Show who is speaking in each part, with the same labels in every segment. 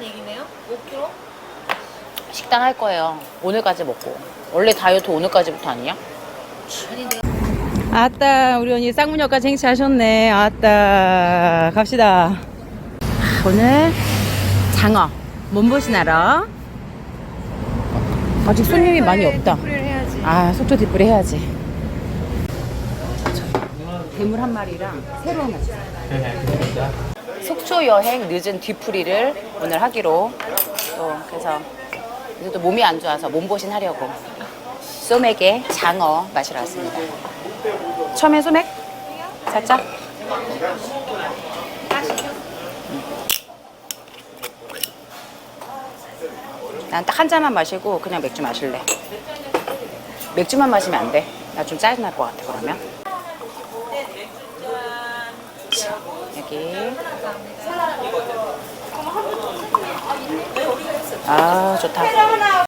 Speaker 1: 하겠다는 얘기네요? 5kg?
Speaker 2: 식단 할 거예요. 오늘까지 먹고. 원래 다이어트 오늘까지부터 아니야? 아따 우리 언니 쌍문역까지 행차하셨네. 아따 갑시다. 오늘 장어 몸보신하러. 아직 손님이 많이 없다.
Speaker 1: 풀이를 해야지.
Speaker 2: 아 속초 뒷불 해야지. 대물 한 마리랑 새로 하나 주세요. 속초 여행 늦은 뒤풀이를 오늘 하기로 또 그래서 이제 또 몸이 안 좋아서 몸보신 하려고 소맥에 장어 마시러 왔습니다. 처음에 소맥? 살짝? 난 딱 한 잔만 마시고 그냥 맥주 마실래. 맥주만 마시면 안 돼. 나 좀 짜증날 것 같아 그러면. 자, 여기. 아 좋다.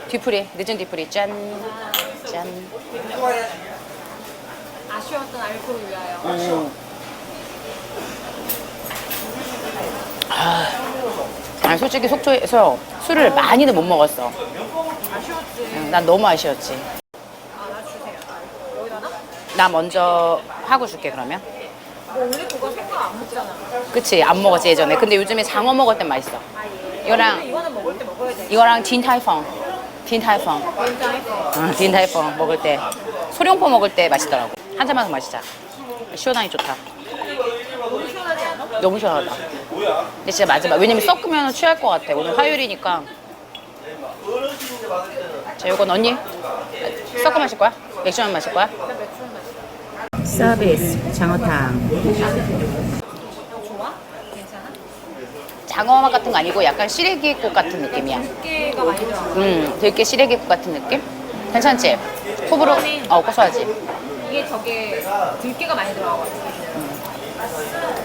Speaker 2: 뒤풀이 늦은 뒤풀이 짠. 짠.
Speaker 1: 아쉬웠던 알코올 위하여.
Speaker 2: 음. 아, 아니, 솔직히 속초에서 술을 많이는 못 먹었어.
Speaker 1: 아쉬웠지.
Speaker 2: 응, 난 너무 아쉬웠지.
Speaker 1: 아, 나 주세요. 여기다 나?
Speaker 2: 나 먼저 하고 줄게 그러면.
Speaker 1: 뭐 원래 그거 생각 안 먹잖아.
Speaker 2: 그치 안 먹었지 예전에. 근데 요즘에 장어 먹을 땐 맛있어.
Speaker 1: 아, 예.
Speaker 2: 이거랑-. 이거랑 딘타이펑. 딘타이펑.
Speaker 1: 굉장히
Speaker 2: 어, 딘타이펑 먹을 때 소룡포 먹을 때 맛있더라고. 한 잔만 더 마시자. 시원하니 좋다.
Speaker 1: 너무
Speaker 2: 시원하다. 근데 진짜 마지막. 왜냐면 섞으면 취할 것 같아. 오늘 화요일이니까. 자, 요건 언니 섞어 마실 거야? 맥주만 마실 거야? 서비스 장어탕.
Speaker 1: 좋아? 괜찮아?
Speaker 2: 장어 맛 같은 거 아니고 약간 시래기국 같은 느낌이야.
Speaker 1: 두께가 많이 들어가.
Speaker 2: 음, 들깨 시래기국 같은 느낌? 괜찮지? 호불호? 어, 고소하지?
Speaker 1: 이게 저게 들깨가 많이 들어가거든.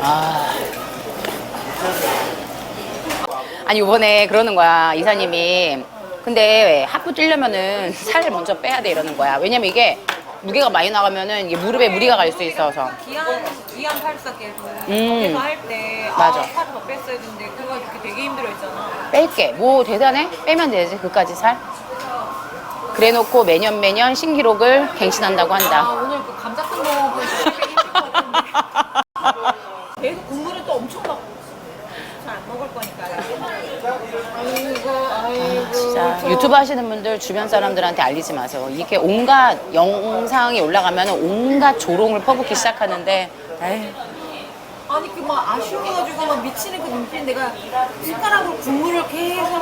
Speaker 2: 아. 아니 이번에 그러는 거야 이사님이 근데 하프 뛰려면은 살을 먼저 빼야 돼 이러는 거야 왜냐면 이게 무게가 많이 나가면은 이게 무릎에 무리가 갈 수 있어서
Speaker 1: 기안 기안 팔사께도
Speaker 2: 음.
Speaker 1: 거기서 할때
Speaker 2: 맞아.
Speaker 1: 아, 살을 더 뺐어야 되는데 그거 이렇게 되게 힘들어했잖아.
Speaker 2: 뺄게 뭐 대단해? 빼면 되지 그까지 살 그래놓고 매년 매년 신기록을 갱신한다고
Speaker 1: 아
Speaker 2: 한다
Speaker 1: 오늘 그 감자 큰거 되게 힘들 것 같은데. 계속 국물을 또 엄청 막잘안 먹을 거니까. 아이고 저-
Speaker 2: 유튜브 하시는 분들 주변 사람들한테 알리지 마세요 이게 온갖 영상이 올라가면 온갖 조롱을 퍼붓기 시작하는데 에이
Speaker 1: 아니 그 막 아쉬워가지고 막 미치는 그 눈빛 내가 숟가락으로 국물을 계속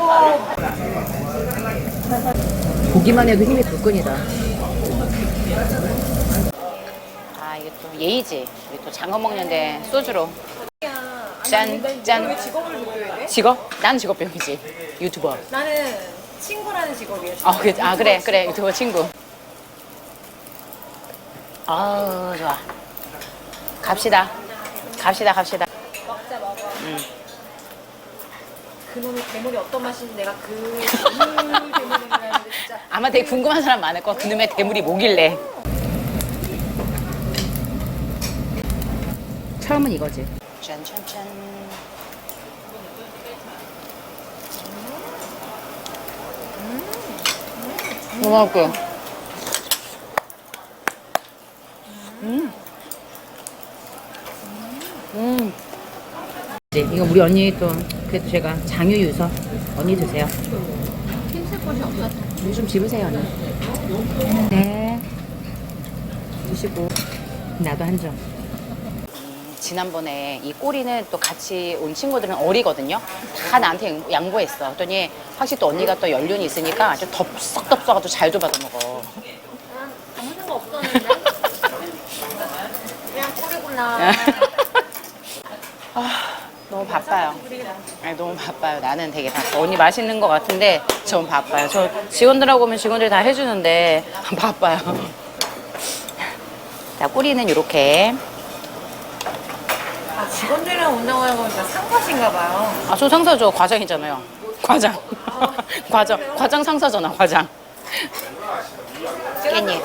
Speaker 2: 보기만 해도 힘이 불끈이다. 아 이게 또 예의지. 우리 또 장어 먹는데 소주로. 짠, 짠.
Speaker 1: 왜 직업을 느껴야 돼?
Speaker 2: 직업? 난 직업병이지. 유튜버.
Speaker 1: 나는 친구라는 직업이야.
Speaker 2: 아, 그, 아 그래 그래 유튜버 친구. 아우 좋아. 갑시다. 갑시다 갑시다.
Speaker 1: 먹자 먹어.
Speaker 2: 응.
Speaker 1: 그놈의 대물이 어떤 맛인지 내가 그 대물을 알았는데 진짜
Speaker 2: 아마 되게 궁금한 사람 많을 거야. 그놈의 대물이 뭐길래. 처음은 이거지. 짠짠짠. 너무 맛있고. 음. 음. 이제 이거 우리 언니 또 그래도 제가 장유 유서 언니 드세요.
Speaker 1: 힘쓸 곳이 없었어.
Speaker 2: 요즘 집으세요, 언니. 네. 드시고 나도 한 점. 지난번에 이 꼬리는 또 같이 온 친구들은 어리거든요. 다 나한테 양- 양보했어. 그랬더니 확실히 또 언니가 또 연륜이 있으니까 아주 덥석덥석하고 잘도 받아 먹어.
Speaker 1: 난 아무 생각 없었는데 그냥 꼬리구나.
Speaker 2: 아, 너무 바빠요. 아니, 너무 바빠요. 나는 되게 바빠. 언니 맛있는 것 같은데 전 바빠요. 저 직원들하고 오면 직원들이 다 해주는데 바빠요. 자, 꼬리는 이렇게.
Speaker 1: 직원들이랑 운동하고 진짜 상사신가 봐요.
Speaker 2: 아, 저 상사죠. 과장이잖아요. 과장. 과장. 과장 상사잖아, 과장. 깻잎.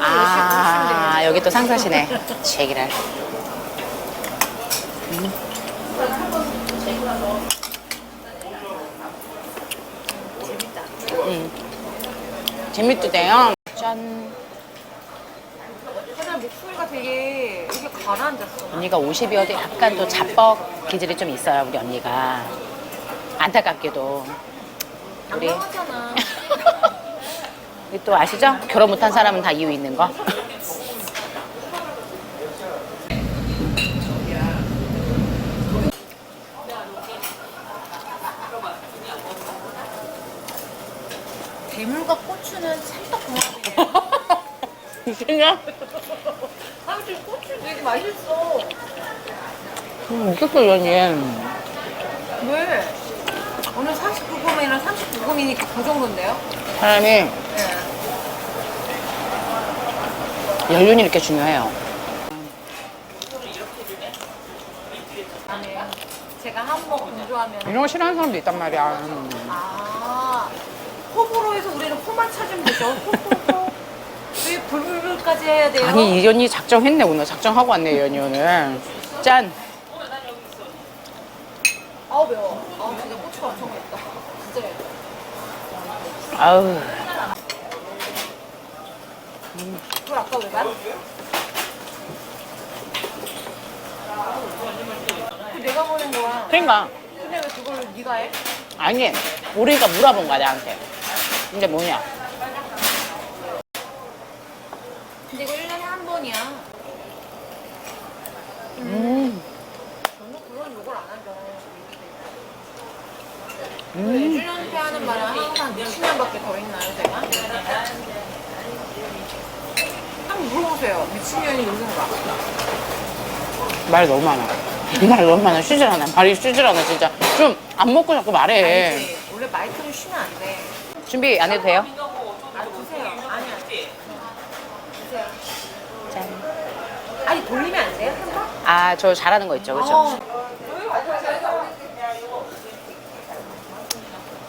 Speaker 2: 아, 여기 또 상사시네. 제기랄. 음. 음. 재밌다. 재밌대요. 짠.
Speaker 1: 목소리가 되게 이렇게 가라앉았어.
Speaker 2: 언니가 50이어도 약간 또 자뻑 기질이 좀 있어요, 우리 언니가. 안타깝게도. 우리. 우리 또 아시죠? 결혼 못한 사람은 다 이유 있는 거.
Speaker 1: 대물과 고추는 찰떡궁합이에요.
Speaker 2: 진짜?
Speaker 1: 아, 근데 고추 되게 맛있어.
Speaker 2: 음, 이 언니.
Speaker 1: 왜? 오늘 49금이랑 39금이니까 그 정도인데요?
Speaker 2: 사람이
Speaker 1: 네.
Speaker 2: 연륜이 이렇게 중요해요.
Speaker 1: 다음에 제가 한번 공주하면
Speaker 2: 이런 거 싫어하는 사람도 있단 말이야.
Speaker 1: 아 호불호에서 우리는 호만 찾으면 되죠. 왜 불불불까지 해야 돼요?
Speaker 2: 아니, 이 언니 작정했네, 오늘. 작정하고 왔네, 이 언니 오늘. 짠.
Speaker 1: 아우 매워. 아 진짜 고추가 엄청 맵다. 진짜 맵다.
Speaker 2: 아우.
Speaker 1: 그걸 아까 왜 봐? 그 내가 보낸 거야.
Speaker 2: 그러니까.
Speaker 1: 근데 왜 그걸 네가 해?
Speaker 2: 아니, 우리가 물어본 거야, 나한테. 근데 뭐냐?
Speaker 1: 근데 이거 1년에 한 번이야.
Speaker 2: 음.
Speaker 1: 저는 그런 욕을 안 하죠.
Speaker 2: 음.
Speaker 1: 1년째 하는 말은 항상 미친년밖에 더 있나요, 제가? 한번 물어보세요. 미친년이 누군가.
Speaker 2: 말 너무 많아. 말 너무 많아. 쉬질 않아. 발이 쉬질 않아, 진짜. 좀 안 먹고 자꾸 말해.
Speaker 1: 알지? 원래 마이크는 쉬면 안 돼.
Speaker 2: 준비 안 해도 돼요?
Speaker 1: 아, 주세요. 아니, 아니. 주세요.
Speaker 2: 짠.
Speaker 1: 돌리면 안 돼요? 한 번?
Speaker 2: 아, 저 잘하는 거 있죠, 그죠?
Speaker 1: 어.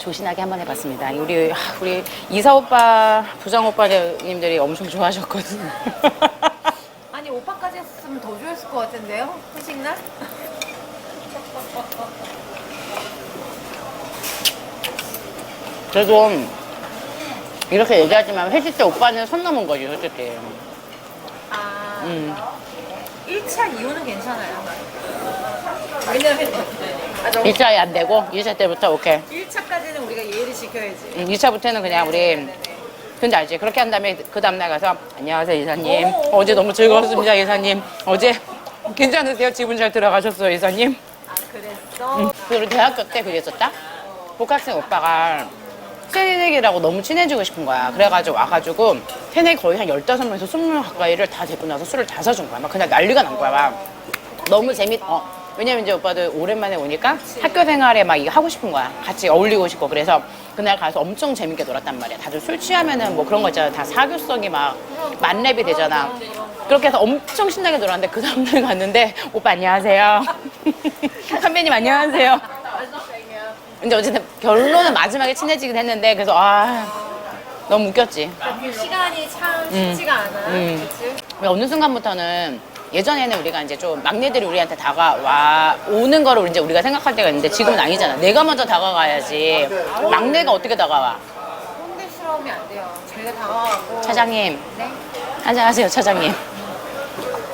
Speaker 2: 조신하게 한번 해봤습니다. 우리 아, 우리 이사 오빠, 부장 오빠님들이 엄청 좋아하셨거든요.
Speaker 1: 아니, 오빠까지 했으면 더 좋았을 것 같은데요? 회식 날?
Speaker 2: 그래도 이렇게 얘기하지만 회식 때 오빠는 선 넘은 거지, 솔직히.
Speaker 1: 아,
Speaker 2: 음.
Speaker 1: 1차 이후는 괜찮아요. 왜냐면, 아, 너무
Speaker 2: 1차에 안 되고 2차 때부터 오케이.
Speaker 1: 1차까지는 우리가 예의를 지켜야지.
Speaker 2: 음, 2차부터는 그냥 우리 근데 알지? 그렇게 한 다음에 그 다음날 가서 안녕하세요 이사님
Speaker 1: 오.
Speaker 2: 어제 너무 즐거웠습니다 이사님 어제 괜찮으세요? 집은 잘 들어가셨어요 이사님
Speaker 1: 아, 그랬어?
Speaker 2: 응. 그리고 대학교 때 그랬었다 복학생 오빠가 새내기라고 너무 친해지고 싶은 거야. 그래가지고 와가지고 새내기 거의 한 15명에서 20명 가까이를 다 데리고 나서 술을 다 사준 거야. 막 그냥 난리가 난 거야 막. 너무 재밌 어. 왜냐면 이제 오빠도 오랜만에 오니까 학교 생활에 막 이거 하고 싶은 거야. 같이 어울리고 싶고. 그래서 그날 가서 엄청 재밌게 놀았단 말이야. 다들 술 취하면은 뭐 그런 거 있잖아. 다 사교성이 막 만렙이 되잖아. 그렇게 해서 엄청 신나게 놀았는데 그 다음날 갔는데 오빠 안녕하세요. 선배님 안녕하세요 근데 어쨌든 결론은 마지막에 친해지긴 했는데 그래서 아 너무 웃겼지
Speaker 1: 그 시간이 참 쉽지가 않아.
Speaker 2: 음.
Speaker 1: 그치?
Speaker 2: 근데 어느 순간부터는 예전에는 우리가 이제 좀 막내들이 우리한테 다가와 오는 거를 이제 우리가 생각할 때가 있는데 지금은 아니잖아. 내가 먼저 다가가야지. 막내가 어떻게 다가와?
Speaker 1: 홍대스러우면 안 돼요. 저희가 다가가고.
Speaker 2: 차장님,
Speaker 1: 네?
Speaker 2: 안녕하세요, 차장님.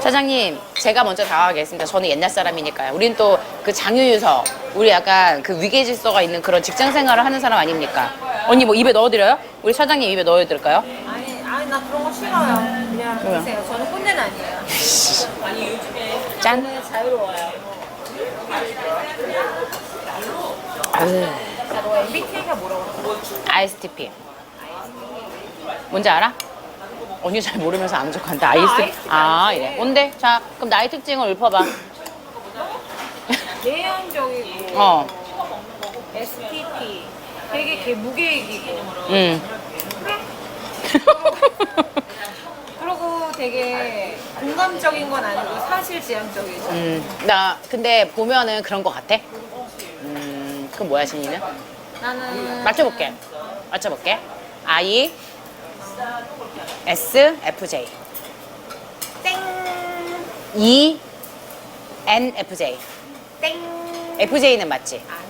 Speaker 2: 차장님, 제가 먼저 다가가겠습니다. 저는 옛날 사람이니까요. 우린 또 그 장유유서, 우리 약간 그 위계질서가 있는 그런 직장 생활을 하는 사람 아닙니까? 언니 뭐 입에 넣어드려요? 우리 차장님 입에 넣어드릴까요?
Speaker 1: 아니, 아니, 나 그런 거 싫어요. 그냥? 하세요. 저는 꼰대는 아니에요.
Speaker 2: 짠.
Speaker 1: 저는 자유로워요.
Speaker 2: 아유,
Speaker 1: 자, 너 MBTI가 뭐라고 그랬어?
Speaker 2: ISTP. 뭔지 알아? 언니 잘 모르면서 안 적한다. ISTP.
Speaker 1: ISTP
Speaker 2: 아. 이래. 뭔데? 자, 그럼 나의 특징을 읊어봐.
Speaker 1: 내향적이고.
Speaker 2: 어,
Speaker 1: STP. 되게 개 무계획이고.
Speaker 2: 응.
Speaker 1: 그리고 되게 공감적인 건 아니고 사실 지향적이죠.
Speaker 2: 음, 나 근데 보면은 그런 거 같아. 음, 그 뭐야 신이는?
Speaker 1: 나는
Speaker 2: 맞춰볼게. 맞춰볼게. S F J
Speaker 1: 땡,
Speaker 2: E N F J
Speaker 1: 땡.
Speaker 2: F J는 맞지?
Speaker 1: 아니,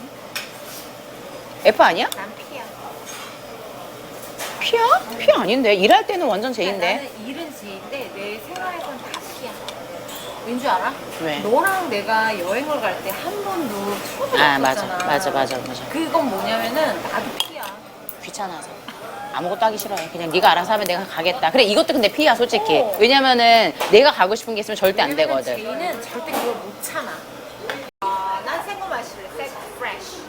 Speaker 2: F 아니야?
Speaker 1: 난 P야.
Speaker 2: 피야? 피 아닌데 일할 때는 완전 제인데.
Speaker 1: 나는 일은 지인데 내 생활에선 다 피야. 왠줄 알아?
Speaker 2: 왜?
Speaker 1: 너랑 내가 여행을 갈 때 한 번도 처음
Speaker 2: 아 맞아
Speaker 1: 없었잖아.
Speaker 2: 맞아 맞아 맞아.
Speaker 1: 그건 뭐냐면은 나도 피야.
Speaker 2: 귀찮아서 아무것도 하기 싫어해. 그냥 네가 알아서 하면 내가 가겠다. 그래 이것도 근데 피야 솔직히.
Speaker 1: 어.
Speaker 2: 왜냐면은 내가 가고 싶은 게 있으면 절대 안 되거든.
Speaker 1: 제이는 절대 그걸 못 참아. 아, 난 생거 마실래. 생 프레쉬.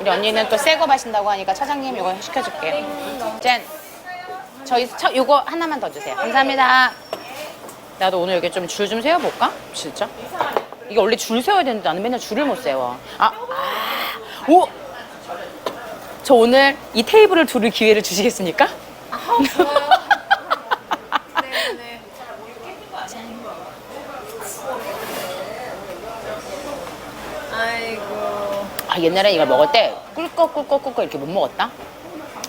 Speaker 2: 우리 언니는 또 새 거 마신다고 하니까 차장님 이거 시켜줄게. 짠. 저희 차, 요거 하나만 더 주세요. 감사합니다. 나도 오늘 여기 좀 줄 좀 세워볼까? 진짜? 이게 원래 줄 세워야 되는데 나는 맨날 줄을 못 세워. 아, 아, 오! 저 오늘 이 테이블을 두를 기회를 주시겠습니까?
Speaker 1: 아우 좋아요. 네 네. 아이고.
Speaker 2: 아, 옛날에 이걸 먹을 때 꿀꺽 꿀꺽 꿀꺽 이렇게 못 먹었다?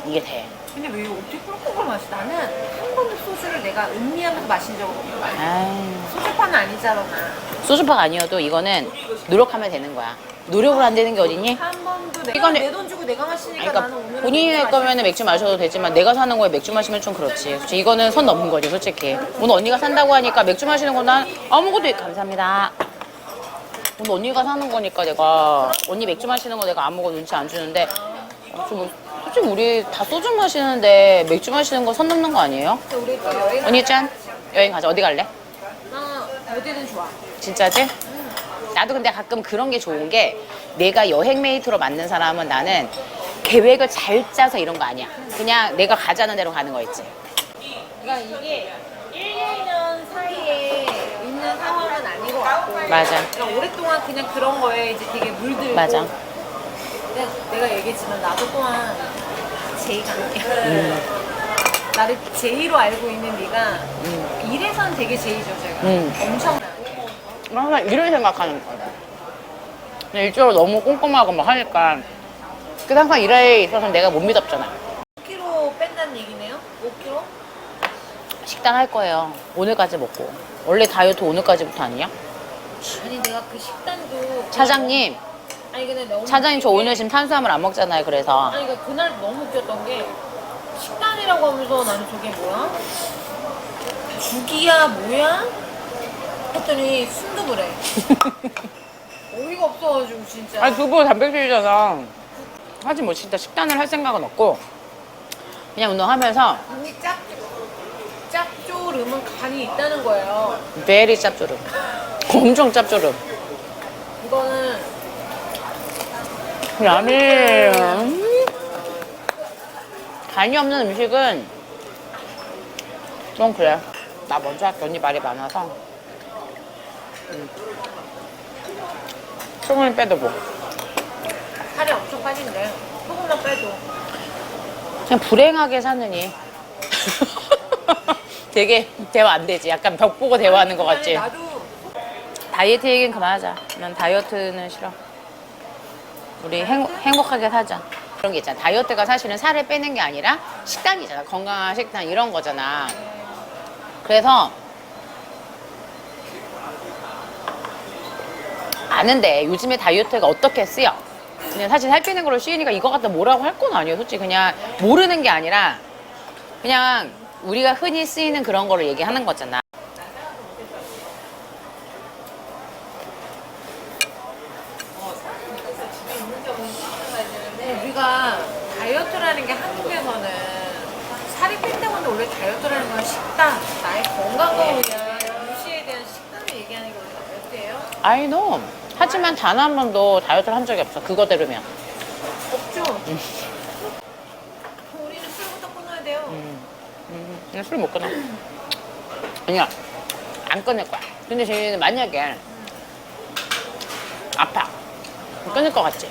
Speaker 2: 이게 돼.
Speaker 1: 근데 왜 어떻게 꿀꺽을 마시? 나는 한 번도 소주를 내가 음미하면서 마신 적은 없어.
Speaker 2: 아유.
Speaker 1: 소주파는 아니잖아. 나.
Speaker 2: 소주파가 아니어도 이거는 노력하면 되는 거야. 노력을 안 되는 게 어딨니?
Speaker 1: 한 번도 내가
Speaker 2: 이거는-
Speaker 1: 내 돈 주고 내가 마시니까 나는
Speaker 2: 그러니까
Speaker 1: 오늘
Speaker 2: 본인이 할 거면 맥주 마셔도 되지만 내가 사는 거에 맥주 마시면 좀 그렇지. 솔직히 이거는 선 넘은 거지, 솔직히. 오늘 언니가 산다고 하니까 맥주 마시는 건난 아무것도 감사합니다. 오늘 언니가 사는 거니까 내가 언니 맥주 마시는 거 내가 아무것도 눈치 안 주는데 어, 좀 솔직히 우리 다 소주 마시는데 맥주 마시는 거 선 넘는 거 아니에요?
Speaker 1: 우리 또 여행
Speaker 2: 언니 짠 여행 가자 어디 갈래?
Speaker 1: 나 어디든 좋아.
Speaker 2: 진짜지? 나도 근데 가끔 그런 게 좋은 게 내가 여행 메이트로 맞는 사람은 나는 계획을 잘 짜서 이런 거 아니야. 그냥 내가 가자는 대로 가는 거 있지.
Speaker 1: 그러니까 이게 1, 2년 사이에 있는 상황은 아닌 것 같고
Speaker 2: 맞아.
Speaker 1: 그냥 오랫동안 그냥 그런 거에 이제 되게 물들고
Speaker 2: 맞아.
Speaker 1: 내가, 내가 얘기했지만 나도 또한 제이가 아니야
Speaker 2: 음.
Speaker 1: 나를 제이로 알고 있는 네가 이래선 되게 제이죠 제가
Speaker 2: 음.
Speaker 1: 엄청나
Speaker 2: 항상 이런 생각하는 거야. 그냥 일적으로 너무 꼼꼼하고 막 하니까 그 항상 일에 있어서 내가 못 믿었잖아.
Speaker 1: 5kg 뺀다는 얘기네요? 5kg?
Speaker 2: 식단 할 거예요. 오늘까지 먹고. 원래 다이어트 오늘까지부터 아니야?
Speaker 1: 아니 내가 그 식단도
Speaker 2: 차장님,
Speaker 1: 아니 근데 너무
Speaker 2: 차장님 저 오늘
Speaker 1: 게-
Speaker 2: 지금 탄수화물 안 먹잖아요. 그래서
Speaker 1: 아니 그러니까 그날 너무 웃겼던 게 식단이라고 하면서 나는 저게 뭐야? 죽이야 뭐야? 했더니 순두부 래 어이가 없어가지고 진짜
Speaker 2: 아니 두부 단백질이잖아. 하지 뭐 진짜 식단을 할 생각은 없고 그냥 운동하면서
Speaker 1: 이 짭, 짭조름은 간이 있다는 거예요
Speaker 2: 베리 짭조름. 엄청 짭조름.
Speaker 1: 이거는
Speaker 2: 야미. 음. 간이 없는 음식은 좀 그래. 나 먼저 할게. 언니 말이 많아서. 음. 소금을 빼도 뭐.
Speaker 1: 살이 엄청 빠진대 소금만 빼도
Speaker 2: 그냥 불행하게 사느니. 되게 대화 안 되지. 약간 벽 보고 대화하는 것 같지.
Speaker 1: 아니, 나도
Speaker 2: 다이어트 얘기는 그만하자. 난 다이어트는 싫어. 우리 행, 행복하게 사자. 그런 게 있잖아. 다이어트가 사실은 살을 빼는 게 아니라 식단이잖아. 건강한 식단 이런 거잖아. 그래서 아는데 요즘에 다이어트가 어떻게 쓰여? 그냥 사실 살 빼는 걸로 쉬우니까 이거 갖다 뭐라고 할 건 아니에요. 솔직히 그냥 모르는 게 아니라 그냥 우리가 흔히 쓰이는 그런 거를 얘기하는 거잖아.
Speaker 1: 우리가 다이어트라는 게 한국에서는 살이 뺀다고 하는데 원래 다이어트라는 건 식단, 나의 건강을 위한 유지에 대한 식단을 얘기하는 게 우리가 다이어트예요?
Speaker 2: I know. 하지만 단 한 번도 다이어트를 한 적이 없어. 그거대로면.
Speaker 1: 없죠? 그럼 우리는 술부터 끊어야 돼요.
Speaker 2: 음, 그냥 술못 끊어. 아니야. 안 끊을 거야. 근데 제이는 만약에 아파. 끊을 것 같지?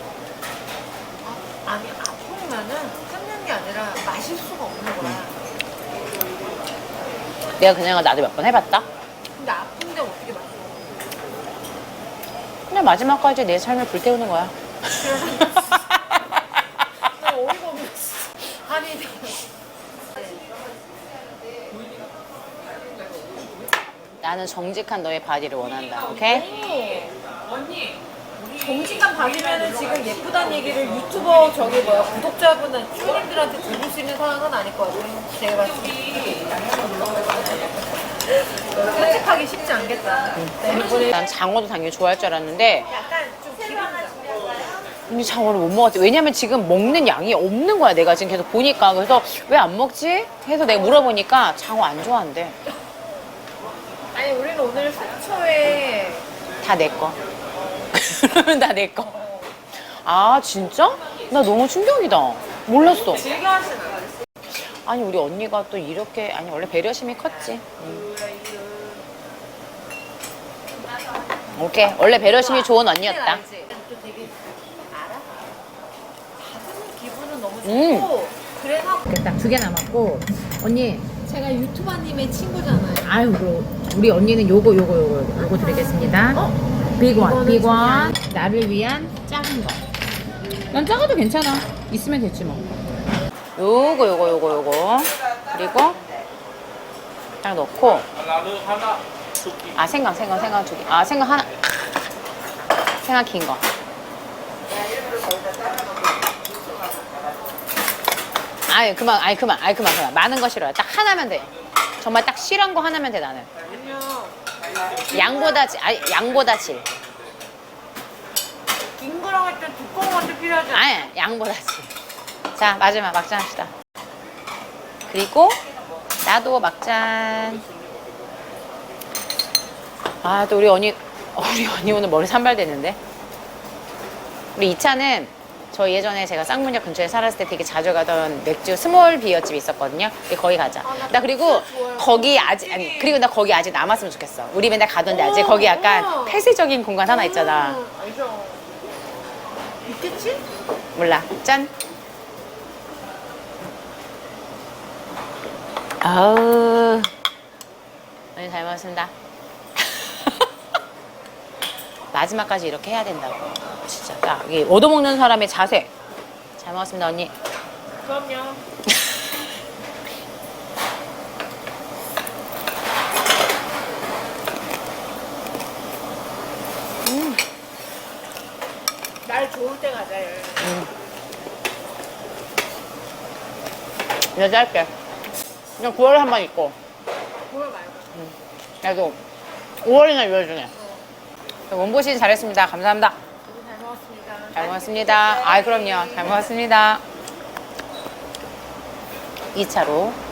Speaker 1: 아니, 아프면은 끊는 게 아니라 마실 수가 없는 거야.
Speaker 2: 내가 그냥 나도 몇 번 해봤다.
Speaker 1: 근데 아픈데 어떻게 마셔?
Speaker 2: 그냥 마지막까지 내 삶을 불태우는 거야.
Speaker 1: 나 어이가 없네. 아니,
Speaker 2: 나는 정직한 너의 바디를 원한다. 오케이?
Speaker 1: 언니, 정직감 가지면은 지금 예쁘다는 얘기를 유튜버 저기 뭐야 구독자분은 주님들한테 들을 수 있는 상황은 아닐 것 같아요. 제가 봤을 때. 편집하기 쉽지 않겠다. 네,
Speaker 2: 난 장어도 당연히 좋아할 줄 알았는데
Speaker 1: 약간 좀 기름져.
Speaker 2: 언니 장어를 못 먹었지. 왜냐면 지금 먹는 양이 없는 거야. 내가 지금 계속 보니까. 그래서 왜 안 먹지? 해서 내가 물어보니까 장어 안 좋아한대.
Speaker 1: 아니 우리는 오늘 속초에
Speaker 2: 다 내 거. 다내 거. 아 진짜? 나 너무 충격이다. 몰랐어.
Speaker 1: 즐겨 하시는
Speaker 2: 아니 우리 언니가 또 이렇게 아니 원래 배려심이 컸지. 음. 오케이 원래 배려심이 좋은 언니였다.
Speaker 1: 또 되게 알아? 받는 기분은 너무
Speaker 2: 음.
Speaker 1: 좋고 그래서
Speaker 2: 딱 두 개 남았고 언니
Speaker 1: 제가 유튜버님의 친구잖아요.
Speaker 2: 아유 그럼 우리 언니는 요거 요거 요거 요거 드리겠습니다.
Speaker 1: 어?
Speaker 2: 비건
Speaker 1: 이거는
Speaker 2: 비건 나를 위한 작은 거. 난 작아도 괜찮아. 있으면 됐지 뭐. 요거 요거 요거 요거 그리고 딱 넣고 아 생강 생강 생강 두 개. 아 생강 하나. 생강 긴 거. 아니 그만 아니 그만 아니 그만 그만 많은 거 싫어요. 딱 하나면 돼. 정말 딱 실한 거 하나면 돼 나는. 양보다 질, 아니 양보다 질.
Speaker 1: 긴 거랑 할때 두꺼운 것도 필요하지 않아요?
Speaker 2: 아니 양보다 질. 자 마지막 막잔 합시다. 그리고 나도 막잔. 아또 우리 언니 어, 우리 언니 오늘 머리 산발됐는데. 우리 이 차는 저 예전에 제가 쌍문역 근처에 살았을 때 되게 자주 가던 맥주 스몰 비어집이 있었거든요. 거기 가자.
Speaker 1: 아, 나
Speaker 2: 나 그리고. 거기 아직 아니 그리고 나 거기 아직 남았으면 좋겠어. 우리 맨날 가던데 아직
Speaker 1: 어,
Speaker 2: 거기 약간
Speaker 1: 어.
Speaker 2: 폐쇄적인 공간 하나 있잖아.
Speaker 1: 음, 알죠. 있겠지?
Speaker 2: 몰라. 짠. 아우. 언니 잘 먹었습니다. 마지막까지 이렇게 해야 된다고. 진짜 딱 이게 얻어먹는 사람의 자세. 잘 먹었습니다, 언니.
Speaker 1: 그럼요. 날 좋을 때 가자. 여행.
Speaker 2: 이제 짧게. 그냥 9월에 한 번 있고.
Speaker 1: 그걸 말고.
Speaker 2: 그래도 5월이나 6월 중에. 원보신 잘했습니다. 감사합니다.
Speaker 1: 잘 먹었습니다.
Speaker 2: 잘 먹었습니다. 아, 그럼요. 잘 먹었습니다. 2차로